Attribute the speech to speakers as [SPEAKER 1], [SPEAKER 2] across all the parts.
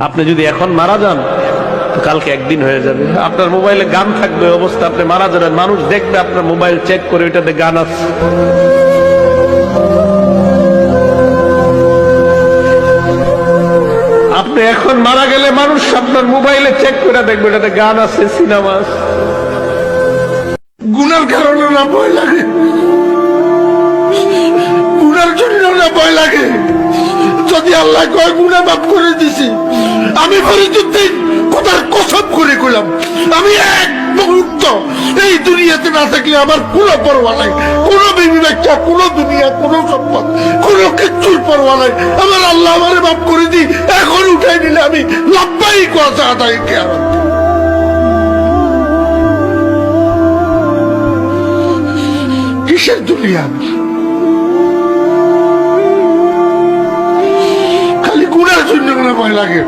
[SPEAKER 1] আপনি যদি এখন মারা যান কালকে একদিন হয়ে যাবে। আপনার মোবাইলে গান থাকবে অবস্থা, আপনি মারা যাবেন। মানুষ দেখবে আপনার মোবাইল চেক করে ওইটাতে গান আছে। আপনি এখন মারা গেলে মানুষ আপনার মোবাইলে চেক করে দেখবে, এটাতে গান আছে, সিনেমা আছে।
[SPEAKER 2] গুনার কারণে না ভয় লাগে। গুনার জন্য না ভয় লাগে। আল্লাহ কয় গুনা মাফ করে দিছি। আমি ফরিদুদ্দিন কোথার কসম করে কইলাম। আমি এক মুহূর্ত এই দুনিয়াতে না থাকলে আমার কোনো পরোয়া নাই। কোনো বিবি বাচ্চা, কোনো দুনিয়া, কোনো সম্পদ, কোনো কিচ্ছুর পরোয়া নাই। আমার আল্লাহ আমারে মাফ করে দিই এখন উঠাই নিলে আমি লাভবাই কথা আদায় কেয়ারত কিসের দুনিয়া? ভয় লাগে।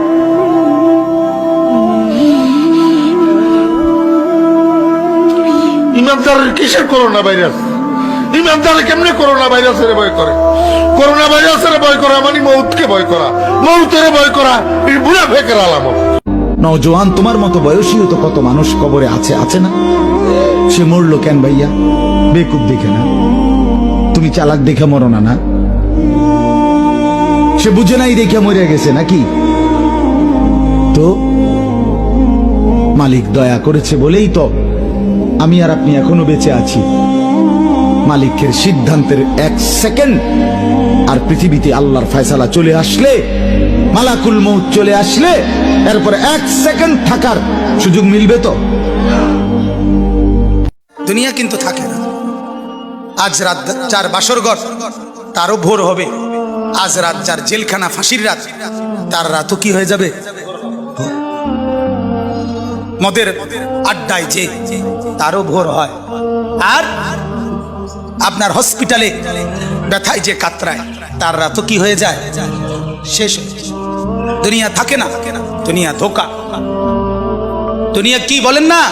[SPEAKER 2] কিসের করোনা ভাইরাস? কেমনে করোনা ভাইরাসের ভয় করে? করোনা ভাইরাসের ভয় করা মানে মৌতকে ভয় করা। মৌতের ভয় করা, এই বুড়া ফেকের
[SPEAKER 3] নওজোয়ান, তোমার মতো বয়সীও তো কত মানুষ কবরে আছে আছে না? সে মরলো কেন ভাইয়া? বেকুব দেখে না। তুমি চালাক দেখে মরো না না? সে বুঝে নাই দেখে মরে গেছে নাকি? তো মালিক দয়া করেছে বলেই তো আমি আর আপনি এখনও বেঁচে আছি। মালিকের সিদ্ধান্তের এক সেকেন্ড আর পৃথিবীতে আল্লাহর ফয়সালা চলে আসলে, মালাকুল মৌত চলে আসলে, এরপরে এক সেকেন্ড থাকার সুযোগ মিলবে তো?
[SPEAKER 4] দুনিয়া কিন্তু থাকে না। আজ রাত চার বাসর ঘর, তারও ভোর হবে। আজ রাত যার জেলখানা, ফাঁসির রাত, তার রাতও কি হয়ে যাবে? মদের আড্ডায় যে তারও ভোর হয়। আর আপনার হসপিটালে ব্যথায় যে কাতরায়, তার রাতও কি হয়ে যায়? শেষ। দুনিয়া থাকে না, দুনিয়া ধোকা। দুনিয়া কি বলেন না?